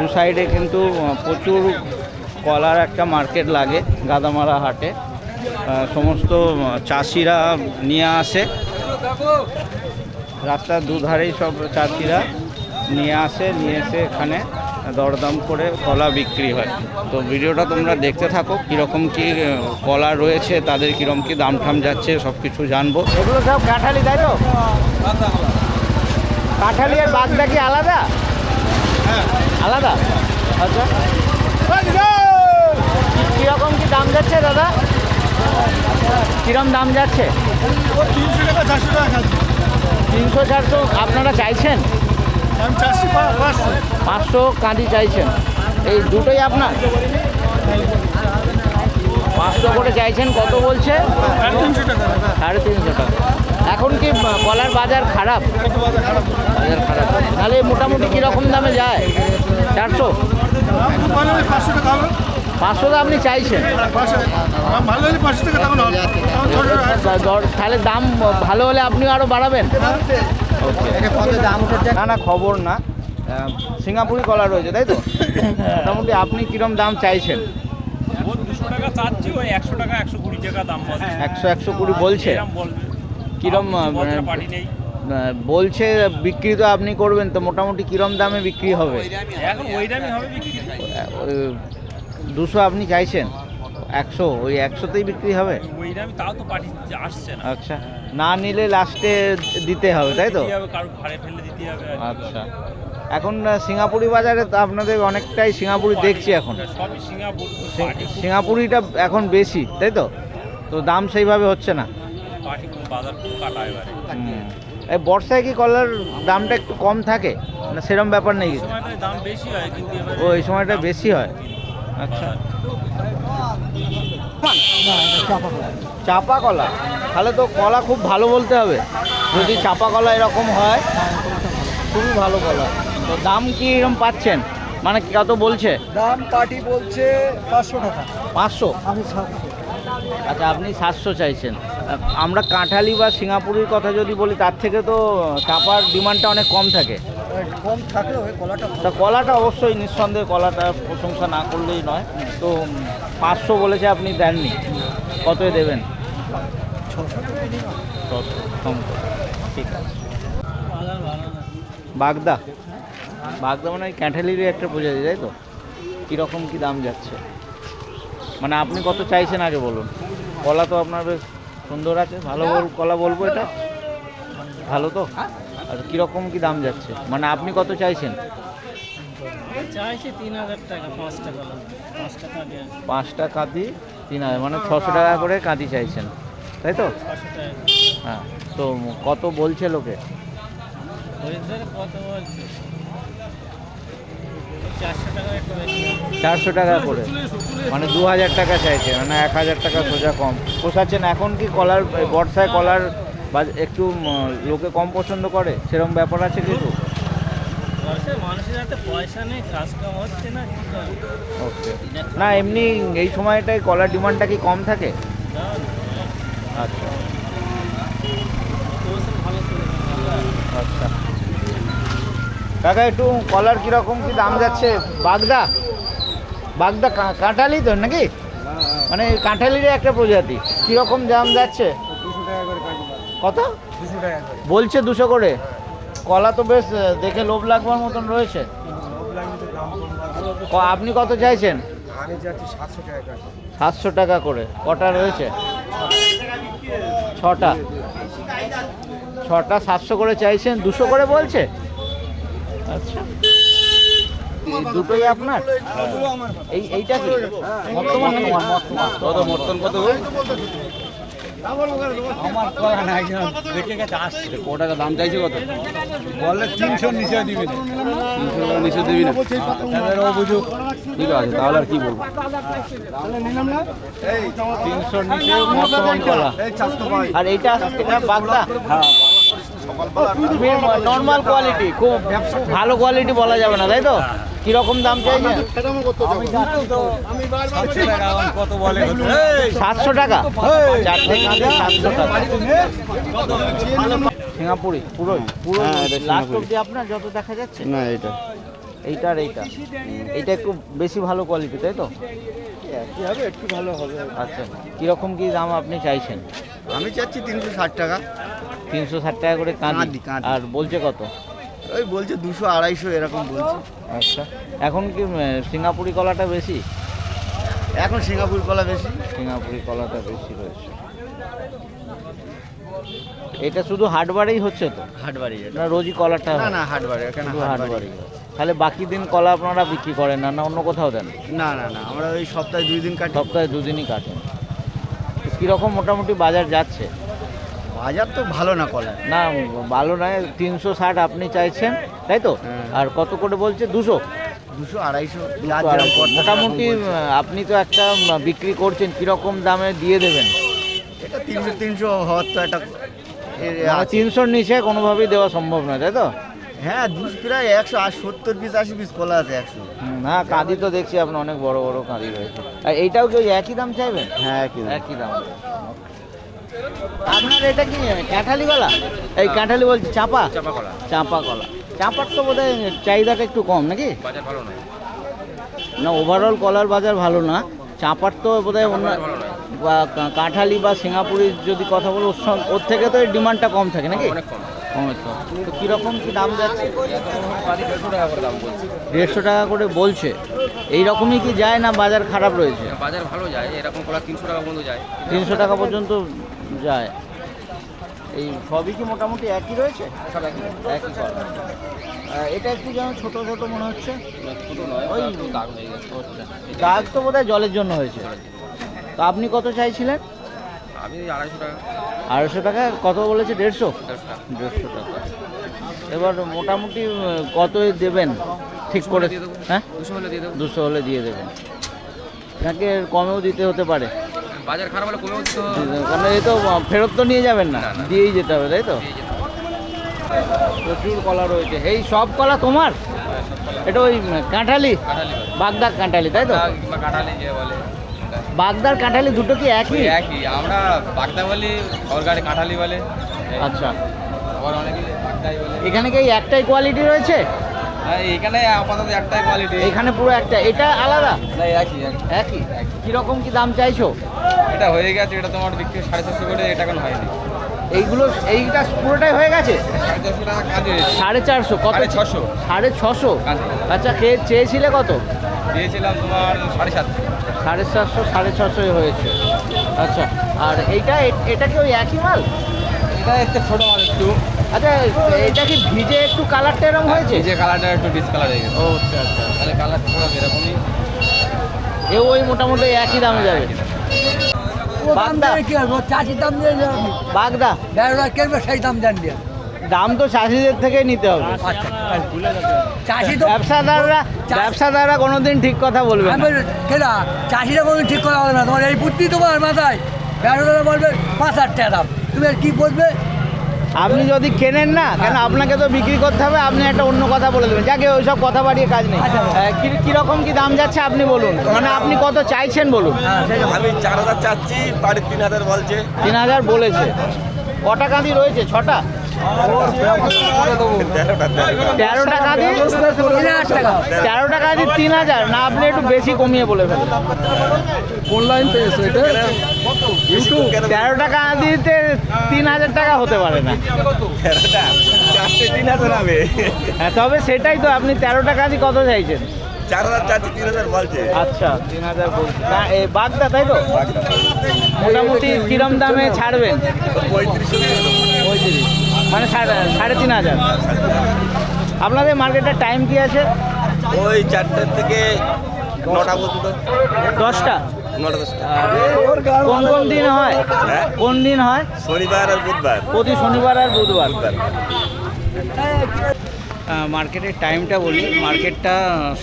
দু সাইডে কিন্তু প্রচুর কলার একটা মার্কেট লাগে গাদামারা হাটে। সমস্ত চাষিরা নিয়ে আসে। রাস্তার দুধারেই সব চাষিরা নিয়ে আসে নিয়ে এসে এখানে দরদাম করে কলা বিক্রি হয়। তো ভিডিওটা তোমরা দেখতে থাকো কীরকম কী কলা রয়েছে তাদের কীরকম কী দাম ঠাম যাচ্ছে সব কিছু জানব। এগুলো সব কাঁঠালি তাই তো? কাঁঠালি আর বাগদা কি আলাদা? আলাদা? আচ্ছা। কীরকম কি দাম যাচ্ছে দাদা? কিরম দাম যাচ্ছে? তিনশো টাকা চারশো। টাকা তিনশো চারশো আপনারা চাইছেন? পাঁচশো কাঁদি চাইছেন। এই দুটোই আপনার? পাঁচশো করে চাইছেন কত বলছে? সাড়ে তিনশো টাকা। এখন কি কলার বাজার খারাপ। বাজার খারাপ। তাহলে মোটামুটি কীরকম দামে যায়? চারশো? পাঁচশো টাকা তো আপনি চাইছেন। তাহলে দাম ভালো হলে আপনি আরও বাড়াবেন। না না খবর না। সিঙ্গাপুরি কলা রয়েছে তাই তো? মোটামুটি আপনি কীরকম দাম চাইছেন? একশো টাকা একশো কুড়ি বলছে। কিরম নেই। আহ, বলছে বিক্রি তো আপনি করবেন তো মোটামুটি কিরম দামে বিক্রি হবে? এখন ওই দামই হবে বিক্রি? দুশো আপনি চাইছেন একশো ওই একশোতেই বিক্রি হবে? ওই দামই তাও তো পার্টি আসছে না। আচ্ছা না নিলে লাস্টে দিতে হবে তাই তো? দিতে হবে কারও ঘরে ফেলে দিতে হবে আচ্ছা এখন সিঙ্গাপুরি বাজারে তো আপনাদের অনেকটাই সিঙ্গাপুরি দেখছি এখন। সিঙ্গাপুরিটা এখন বেশি তাই তো? তো দাম সেইভাবে হচ্ছে না। বাজার কাটা। এই বর্ষায় কি কলার দামটা একটু কম থাকে? না সেরম ব্যাপার নেই? কিছু দাম বেশি হয় কিন্তু ও এই সময়টা বেশি হয়? আচ্ছা। চাপা কলা? তাহলে তো কলা খুব ভালো বলতে হবে। যদি চাপা কলা এরকম হয় খুবই ভালো কলা। তো দাম কি এরকম পাচ্ছেন? মানে কত বলছে? দাম পার্টি বলছে পাঁচশো টাকা। পাঁচশো? আচ্ছা আপনি সাতশো চাইছেন। আমরা কাঁঠালি বা সিঙ্গাপুরের কথা যদি বলি তার থেকে তো চাপার ডিমান্ডটা অনেক কম থাকে। কম থাকলেও কলাটা তা কলাটা অবশ্যই নিঃসন্দেহে কলাটা প্রশংসা না করলেই নয়। তো পাঁচশো বলেছে আপনি দেননি। কতই দেবেন। ঠিক আছে বাগদা। বাগদা মানে ওই ক্যাঁঠালিরই একটা প্রজাতি তাই তো? কীরকম কী দাম যাচ্ছে? মানে আপনি কত চাইছেন আগে বলুন। কলা তো আপনার বেশ সুন্দর আছে ভালো কলা বলব এটা। ভালো তো? আর কীরকম কী দাম যাচ্ছে? মানে আপনি কত চাইছেন? চাইছি তিন হাজার টাকা পাঁচ টাকা পাঁচ টাকা পাঁচটা কাঁদি তিন হাজার মানে ছশো টাকা করে কাঁদি চাইছেন। তাই তো? হ্যাঁ তো কত বলছে লোকে? কত বলছে? চারশো টাকা করে। মানে দু হাজার টাকা চাইছে মানে এক হাজার টাকা সোজা কম। পোষাচ্ছেন, এখন কি কলার বর্ষায় কলার বা একটু লোকে কম পছন্দ করে? সেরকম ব্যাপার আছে কিছু? না ওকে। না, এমনি এই সময়টায় কলার ডিমান্ডটা কি কম থাকে? আচ্ছা। আচ্ছা। কাকা, একটু কলার কীরকম কি দাম যাচ্ছে? বাগদা? বাগদা কাঁঠালি তো নাকি? মানে কাঁঠালিরই একটা প্রজাতি। কীরকম দাম যাচ্ছে? কত? বলছে দুশো করে। কলা তো বেশ দেখে লোভ লাগবার মতন রয়েছে। আপনি কত চাইছেন? সাতশো টাকা করে। কটা রয়েছে? ছটা। ছটা সাতশো করে চাইছেন। দুশো করে বলছে? আচ্ছা। দুটোই আপনার? এই এইটা কি? বর্তমান কত ক টাকা দাম চাইছে কত? বললে তিনশো নিচে দিবি। না তিনশো টাকা নিচে দিবি না? বুঝুক ঠিক আছে তাহলে আর কি বলব? তিনশোর নিচে বর্তমান আর এইটা এটা বাগদা। নর্মাল কোয়ালিটি খুব ভালো কোয়ালিটি বলা যাবে না তাই তো? কীরকম দাম চাইছেন? সাতশো টাকা। এখন বলে সাতশো টাকা। চারটে কাঁদে সাতশো টাকা সিঙ্গাপুরি পুরোই পুরো লাস্ট অব্দি আপনার যত দেখা যাচ্ছে? না এটা এইটা আর এইটা। এইটা একটু বেশি ভালো কোয়ালিটি তাই তো? হবে একটু ভালো হবে আচ্ছা কীরকম কী দাম আপনি চাইছেন? আমি চাচ্ছি তিনশো ষাট টাকা। তিনশো ষাট টাকা করে কাঁদি। আর বলছে কত? ওই বলছে দুশো আড়াইশো এরকম বলছে। আচ্ছা। এখন কি সিঙ্গাপুরি কলাটা বেশি? এখন সিঙ্গাপুর কলা বেশি। সিঙ্গাপুরি কলাটা বেশি রয়েছে। এটা শুধু হাটবারেই হচ্ছে তো? হাটবাড়ি এটা। না রোজই কলাটা না হয়? না হাটবাড়ি এখানে শুধু হাটবাড়ি হাটবারেই তাহলে বাকি দিন কলা আপনারা বিক্রি করেন না না অন্য কোথাও দেন? না না না আমরা ওই সপ্তাহে দুই দিন কাটি। সপ্তাহে দুদিনই কাটেন। তো কীরকম মোটামুটি বাজার যাচ্ছে? বাজার তো ভালো না কলা না ভালো নয় তিনশো ষাট আপনি চাইছেন তাই তো? হ্যাঁ। আর কত করে বলছে? দুশো। দুশো আড়াইশো মোটামুটি আপনি তো একটা বিক্রি করছেন কীরকম দামে দিয়ে দেবেন? এটা তিনশো তিনশো হওয়ার তো একটা মানে তিনশোর নিচে কোনোভাবেই দেওয়া সম্ভব নয় তাই তো? হ্যাঁ দুশ প্রায় একশো আর সত্তর পিস আশি পিস কলা আছে একশো। না কাঁদি তো দেখছি আপনার অনেক বড় বড় কাঁদি রয়েছে। আর এইটাও কি একই দাম চাইবেন? হ্যাঁ কি একই দাম। আপনার এটা কি কাঁঠালি কলা এই কাঁঠালি বলছি চাপা? চাপা কলা চাপা কলা চাপার তো বোধহয় চাহিদাটা একটু কম নাকি? বাজার ভালো নয়। না ওভারঅল কলার বাজার ভালো না। চাপার তো বোধহয় অন্য বা কাঁঠালি বা সিঙ্গাপুরের যদি কথা বলো ওর থেকে তো ডিমান্ডটা কম থাকে নাকি? অনেক কম। তো কীরকম কি দাম যাচ্ছে? দেড়শো টাকা করে দাম বলছি। দেড়শো টাকা করে বলছে এই রকমই কি যায় না বাজার খারাপ রয়েছে? বাজার ভালো যায় এরকম কলা তিনশো টাকা পর্যন্ত যায়। তিনশো টাকা পর্যন্ত যায়। এই সবই কি মোটামুটি একই রয়েছে? সব একই। একই কলা এটা একটু যেন ছোট ছোট মনে হচ্ছে। ছোটো নয় ওই ওই দাগ হয়ে গেছে। দাগ তো বোধহয় জলের জন্য হয়েছে। তো আপনি কত চাইছিলেন? আমি আড়াইশো টাকা। আড়াইশো টাকা কত বলেছে? দেড়শো? দেড়শো। টাকা। এবার মোটামুটি আহ, কত দেবেন? ঠিক করে হ্যাঁ? দুশো হলে দিয়ে দেবেন। নাকি কমেও দিতে হতে পারে। বাজার খারাপ হলে কমেও দিতে কারণ এই তো ফেরত তো নিয়ে যাবেন না। দিয়েই যেতে হবে তাই তো। প্রচুর কলা রয়েছে। এই সব কলা তোমার? এটা ওই কাঁঠালি। বাগদার কাঁঠালি তাই তো? কাঁঠালি যে বলে। বাগদার কাঁঠালি দুটো কি একই? একই। আমরা বাগদা বলি সরকারি কাঁঠালি বলে। আচ্ছা। আবার অনেকে বাগদাই বলে। এখানে কি একটাই কোয়ালিটি রয়েছে? আর এখানে আপাতত একটাই কোয়ালিটি এখানে পুরো একটা। এটা আলাদা? না একই একই। একই? কীরকম কি দাম চাইছো? এটা হয়ে গেছে এটা তোমার বিক্রি সাড়ে চারশো করে এটা এখন হয়নি। এইগুলো এইটা পুরোটাই হয়ে গেছে? সাড়ে চারশো কত? ছশো। সাড়ে ছশো? আচ্ছা কে চেয়েছিলে কত? দিয়েছিলাম তোমার সাড়ে সাতশো। সাড়ে সাতশো সাড়ে ছশোই হয়েছে। আচ্ছা আর এইটা এটা কি ওই একই মাল? এটা একটু ছোটো মাল একটু। আচ্ছা এটা কি ভিজে একটু কালারটা এরকম হয়েছে? যে কালারটা একটু ডিসকালার হয়ে গেছে। ও আচ্ছা আচ্ছা। তাহলে কালার পুরো এরকমই। এও ওই মোটামুটি একই দামে যাবে। বাগদা। কি হবে? চাষির দাম দিয়ে যাবে। বাগদা। দেড় কেনবে সেই দাম দাম তো চাষিদের থেকেই নিতে হবে। চাষি তো ব্যবসাদাররা ব্যবসাদাররা কোনোদিন ঠিক কথা বলবে না। কেনা চাষিরা কোনো ঠিক করা হবে না। তোমার এই বুদ্ধি তোমার মাথায়। বেড়াদারা বলবে পাঁচ হাজার টাকা দাম। তুমি আর কি বলবে? আপনি যদি কেনেন না কেন আপনাকে তো বিক্রি করতে হবে আপনি একটা অন্য কথা বলে দেবেন। যাকে ওইসব কথা বাড়িয়ে কাজ নেই। আচ্ছা। কীরকম কি দাম যাচ্ছে আপনি বলুন। মানে আপনি কত চাইছেন বলুন। আমি চার হাজার চাচ্ছি বাড়ির তিন হাজার বলছে। তিন হাজার বলেছে। কটা কাঁদি রয়েছে? ছটা? তেরোটা কাঁদি তিন হাজার টাকা কাঁদি তিন হাজার। না আপনি একটু বেশি কমিয়ে বলে ফেলেন। অনলাইন তেরো টাকা দিতে তিন হাজার টাকা হতে পারে না। হ্যাঁ তবে সেটাই তো আপনি তেরো টাকা দিয়ে কত চাইছেন? চার হাজার চাচ্ছি তিন হাজার বলছে আচ্ছা তিন হাজার বলছি। না এই বাগদা তাই তো? মোটামুটি কিরম দামে ছাড়বেন? পঁয়ত্রিশশো দিয়ে দেবো। পঁয়ত্রিশ। মানে সাড়ে তিন হাজার। আপনাদের মার্কেটের টাইম কি আছে? ওই চারটের থেকে নটা পর্যন্ত। দশটা? কোন কোন দিন হয়? হ্যাঁ? কোন দিন হয়? শনিবার আর বুধবার। প্রতি শনিবার আর বুধবার। মার্কেটের টাইমটা বলি মার্কেটটা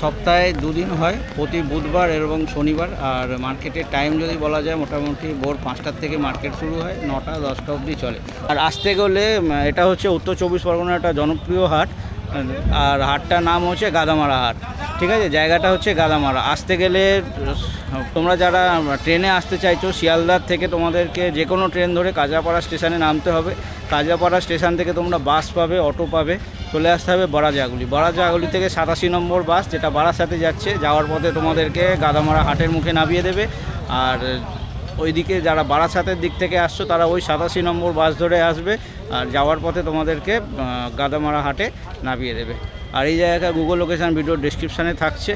সপ্তাহে দুদিন হয়, প্রতি বুধবার এবং শনিবার। আর মার্কেটের টাইম যদি বলা যায়, মোটামুটি ভোর পাঁচটার থেকে মার্কেট শুরু হয়, নটা, দশটা অবধি চলে। আর আসতে গেলে এটা হচ্ছে উত্তর চব্বিশ পরগনার একটা জনপ্রিয় হাট। আর হাটটার নাম হচ্ছে গাদামারা হাট। ঠিক আছে? জায়গাটা হচ্ছে গাদামারা। আসতে গেলে তোমরা যারা ট্রেনে আসতে চাইছো, শিয়ালদার থেকে তোমাদেরকে যে কোনো ট্রেন ধরে কাজাপাড়া স্টেশনে নামতে হবে। কাজাপাড়া স্টেশন থেকে তোমরা বাস পাবে, অটো পাবে। চলে আসতে হবে বড়াজাগুলি বড়াজাগুলি থেকে সাতাশি নম্বর বাস যেটা বারাসাতে যাচ্ছে, যাওয়ার পথে তোমাদেরকে গাদামারা হাটের মুখে নামিয়ে দেবে। আর ওইদিকে যারা বারাসাতের দিক থেকে আসছো, তারা ওই সাতাশি নম্বর বাস ধরে আসবে আর যাওয়ার পথে তোমাদেরকে গাদামারা হাটে নামিয়ে দেবে। আর এই জায়গায় গুগল লোকেশান ভিডিও ডিসক্রিপশানে থাকছে।